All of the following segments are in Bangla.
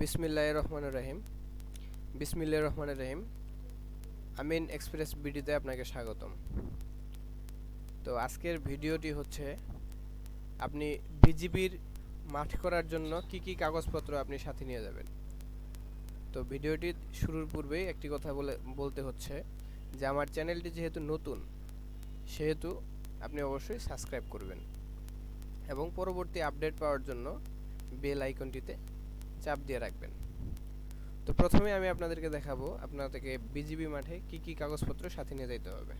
বিসমিল্লাহ রহমান রহিম। বিসমিল্লা রহমান রহিম। আমিন এক্সপ্রেস বিডিতে আপনাকে স্বাগতম। তো আজকের ভিডিওটি হচ্ছে, আপনি বিজিবির মাঠ করার জন্য কি কি কাগজপত্র আপনি সাথে নিয়ে যাবেন? তো ভিডিওটি শুরুর পূর্বেই একটি কথা বলে, বলতে হচ্ছে যে আমার চ্যানেলটি যেহেতু নতুন, সেহেতু আপনি অবশ্যই সাবস্ক্রাইব করবেন এবং পরবর্তী আপডেট পাওয়ার জন্য বেল আইকনটিতে চাপ দিয়ে রাখবেন। তো প্রথমে আমি আপনাদেরকে দেখাবো আপনাদেরকে বিজিবি মাঠে কি কি কাগজপত্র সাথে নিয়ে যেতে হবে।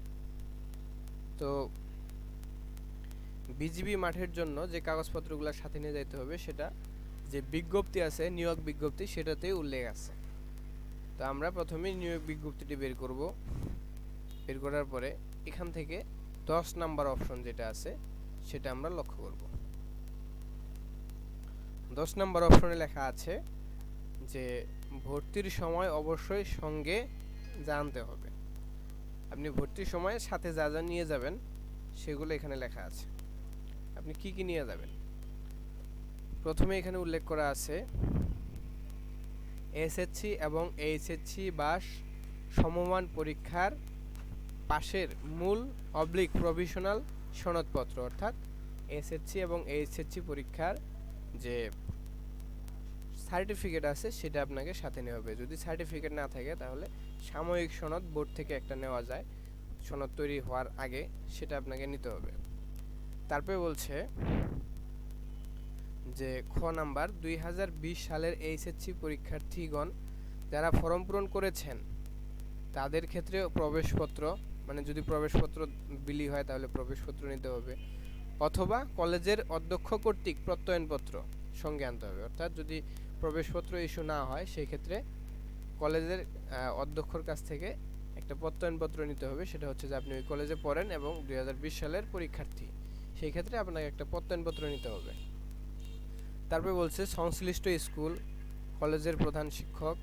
তো বিজিবি মাঠের জন্য যে কাগজপত্রগুলো সাথে নিয়ে যেতে হবে সেটা যে বিজ্ঞপ্তি আছে নিয়োগ বিজ্ঞপ্তি, সেটাতেই উল্লেখ আছে। তো আমরা প্রথমে নিয়োগ বিজ্ঞপ্তিটি বের করব। বের করার পরে এখান থেকে দশ নাম্বার অপশন যেটা আছে, সেটা আমরা লক্ষ্য করব। দশ নম্বর অপশনে লেখা আছে যে ভর্তির সময় অবশ্যই সঙ্গে জানতে হবে। আপনি ভর্তির সময় সাথে যা যা নিয়ে যাবেন, সেগুলো এখানে লেখা আছে। আপনি কি কি নিয়ে যাবেন? প্রথমে এখানে উল্লেখ করা আছে, এসএসসি এবং এইচএসসি বা সমমান পরীক্ষার পাশের মূল অবলিক প্রভিশনাল সনদপত্র, অর্থাৎ এসএসসি এবং এইচএসসি পরীক্ষার যে সার্টিফিকেট আছে, সেটা আপনাকে সাথে নেওয়া হবে। যদি সার্টিফিকেট না থাকে, তাহলে সাময়িক সনদ বোর্ড থেকে একটা নেওয়া যায়। সনদ তৈরি হওয়ার আগে সেটা আপনাকে নিতে হবে। তারপরে বলছে যে, খ নাম্বার, দুই সালের এইচএসসি পরীক্ষার্থীগণ যারা ফর্ম পূরণ করেছেন, তাদের ক্ষেত্রে প্রবেশপত্র মানে যদি প্রবেশপত্র বিলি হয়, তাহলে প্রবেশপত্র নিতে হবে। অথবা কলেজের অধ্যক্ষ কর্তৃক প্রত্যয়নপত্র সঙ্গে আনতে হবে। অর্থাৎ যদি প্রবেশপত্র ইস্যু না হয় সেই ক্ষেত্রে কলেজের অধ্যক্ষর কাছ থেকে একটা প্রত্যয়নপত্র নিতে হবে। সেটা হচ্ছে যে আপনি ওই কলেজে পড়েন এবং দু হাজার বিশ সালের পরীক্ষার্থী সেই ক্ষেত্রে আপনাকে একটা প্রত্যয়নপত্র নিতে হবে। তারপরে বলছে, সংশ্লিষ্ট স্কুল, কলেজের প্রধান শিক্ষক,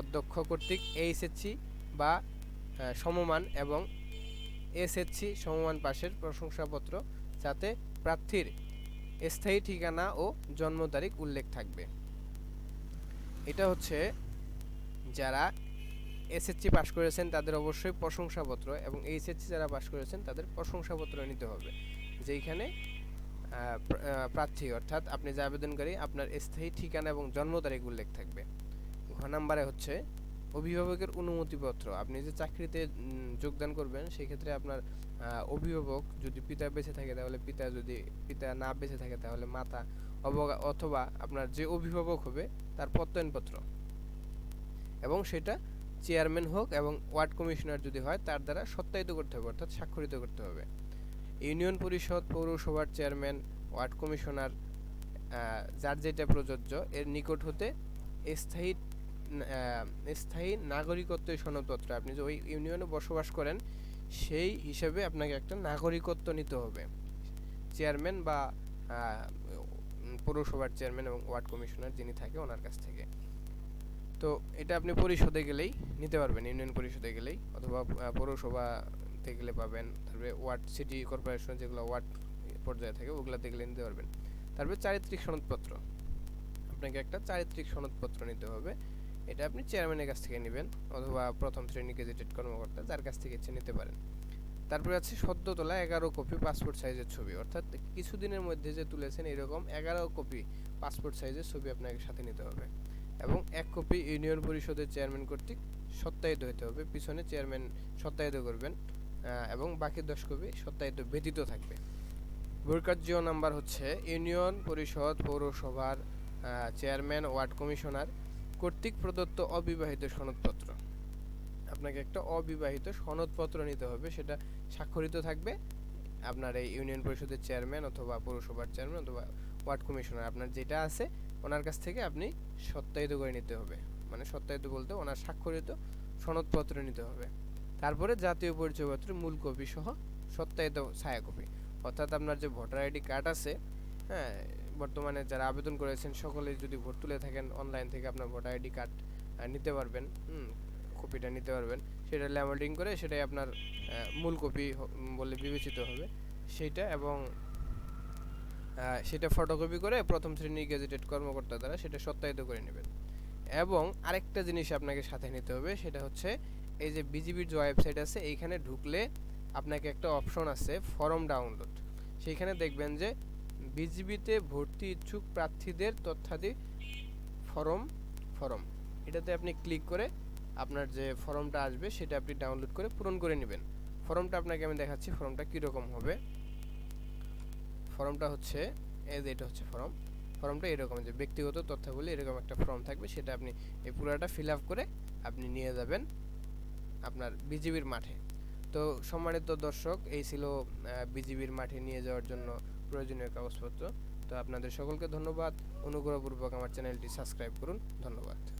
অধ্যক্ষ কর্তৃক এইচএসসি বা সমমান এবং এসএসসি সমমান পাশের প্রশংসাপত্র যাতে প্রার্থীর স্থায়ী ঠিকানা ও জন্ম তারিখ উল্লেখ থাকবে। এটা হচ্ছে যারা এসএসসি পাশ করেছেন তাদের অবশ্যই প্রশংসাপত্র এবং এইচএসসি যারা পাশ করেছেন তাদের প্রশংসাপত্র নিতে হবে, যেইখানে প্রার্থী অর্থাৎ আপনি যে আবেদনকারী, আপনার স্থায়ী ঠিকানা এবং জন্ম তারিখ উল্লেখ থাকবে। ঘ নাম্বারে হচ্ছে অভিভাবকের অনুমতিপত্র। আপনি যে চাকরিতে যোগদান করবেন সেই ক্ষেত্রে আপনার অভিভাবক যদি পিতা বেঁচে থাকে, তাহলে পিতা যদি, পিতা না বেঁচে থাকে, তাহলে মাতা অথবা আপনার যে অভিভাবক হবে, তার প্রত্যয়নপত্র। এবং সেটা চেয়ারম্যান হোক এবং ওয়ার্ড কমিশনার যদি হয়, তার দ্বারা সত্যায়িত করতে হবে, অর্থাৎ স্বাক্ষরিত করতে হবে। ইউনিয়ন পরিষদ, পৌরসভার চেয়ারম্যান, ওয়ার্ড কমিশনার যার যেটা প্রযোজ্য, এর নিকট হতে স্থায়ী স্থায়ী নাগরিকত্ব সনদপত্র। আপনি যে ওই ইউনিয়নে বসবাস করেন, সেই হিসেবে আপনাকে একটা নাগরিকত্ব নিতে হবে। চেয়ারম্যান বা পৌরসভার চেয়ারম্যান এবং ওয়ার্ড কমিশনার যিনি থাকে ওনার কাছ থেকে। তো এটা আপনি পরিষদে গেলেই নিতে পারবেন, ইউনিয়ন পরিষদে গেলেই অথবা পৌরসভাতে গেলে পাবেন। তারপরে ওয়ার্ড, সিটি কর্পোরেশন যেগুলো ওয়ার্ড পর্যায়ে থাকে, ওগুলোতে গেলে নিতে পারবেন। তারপরে চারিত্রিক সনদপত্র। আপনাকে একটা চারিত্রিক সনদপত্র নিতে হবে। এটা আপনি চেয়ারম্যানের কাছ থেকে নেবেন অথবা প্রথম শ্রেণি গেজেটেড কর্মকর্তা, যার কাছ থেকে ইচ্ছে নিতে পারেন। তারপরে আছে সদ্য তোলা এগারো কপি পাসপোর্ট সাইজের ছবি। অর্থাৎ কিছুদিনের মধ্যে যে তুলেছেন এরকম এগারো কপি পাসপোর্ট সাইজের ছবি আপনাকে সাথে নিতে হবে। এবং এক কপি ইউনিয়ন পরিষদের চেয়ারম্যান কর্তৃক সত্যায়িত হতে হবে। পিছনে চেয়ারম্যান সত্যায়িত করবেন এবং বাকি দশ কপি সত্যায়িত ব্যতীত থাকবে। বৈকার্য নাম্বার হচ্ছে ইউনিয়ন পরিষদ পৌরসভার চেয়ারম্যান ওয়ার্ড কমিশনার কর্তৃক প্রদত্ত অবিবাহিত সনদপত্র। আপনাকে একটা অবিবাহিত সনদপত্র নিতে হবে, সেটা স্বাক্ষরিত থাকবে। আপনার এই ইউনিয়ন পরিষদের চেয়ারম্যান অথবা পৌরসভার চেয়ারম্যান অথবা ওয়ার্ড কমিশনার, আপনার যেটা আছে, ওনার কাছ থেকে আপনি সত্যায়িত করে নিতে হবে। মানে সত্যায়িত বলতে ওনার স্বাক্ষরিত সনদপত্র নিতে হবে। তারপরে জাতীয় পরিচয়পত্র মূল কপি সহ সত্যায়িত ছায়া কপি অর্থাৎ আপনার যে ভোটার আইডি কার্ড আছে হ্যাঁ বর্তমানে যারা আবেদন করেছেন সকলে যদি ভোট তুলে থাকেন অনলাইন থেকে আপনার ভোটার আইডি কার্ড নিতে পারবেন। কপিটা নিতে পারবেন। সেটা ল্যামোডিং করে সেটাই আপনার মূল কপি বলে বিবেচিত হবে। সেইটা এবং সেটা ফটোকপি করে প্রথম শ্রেণি গেজেটেড কর্মকর্তা দ্বারা সেটা সত্যায়িত করে নেবেন। এবং আরেকটা জিনিস আপনাকে সাথে নিতে হবে, সেটা হচ্ছে এই যে বিজিবির যে ওয়েবসাইট আছে, এইখানে ঢুকলে আপনাকে একটা অপশন আছে ফর্ম ডাউনলোড সেইখানে দেখবেন যে বিজিবিতে ভর্তি ইচ্ছুক প্রার্থীদের তথ্যাদি ফরম ফরম। এটাতে আপনি ক্লিক করে আপনার যে ফর্মটা আসবে, সেটা আপনি ডাউনলোড করে পূরণ করে নেবেন। ফর্মটা আপনাকে আমি দেখাচ্ছি, ফর্মটা কীরকম হবে। ফর্মটা হচ্ছে, এই যে এটা হচ্ছে ফর্ম। ফর্মটা এরকম, যে ব্যক্তিগত তথ্যাবলী এরকম একটা ফর্ম থাকবে, সেটা আপনি এই পুরোটা ফিল আপ করে আপনি নিয়ে যাবেন আপনার বিজিবির মাঠে। তো সম্মানিত দর্শক, এই ছিল বিজিবির মাঠে নিয়ে যাওয়ার জন্য প্রয়োজনীয় কাগজপত্র। তো আপনাদের সকলকে ধন্যবাদ। অনুগ্রহপূর্বক আমার চ্যানেলটি সাবস্ক্রাইব করুন। ধন্যবাদ।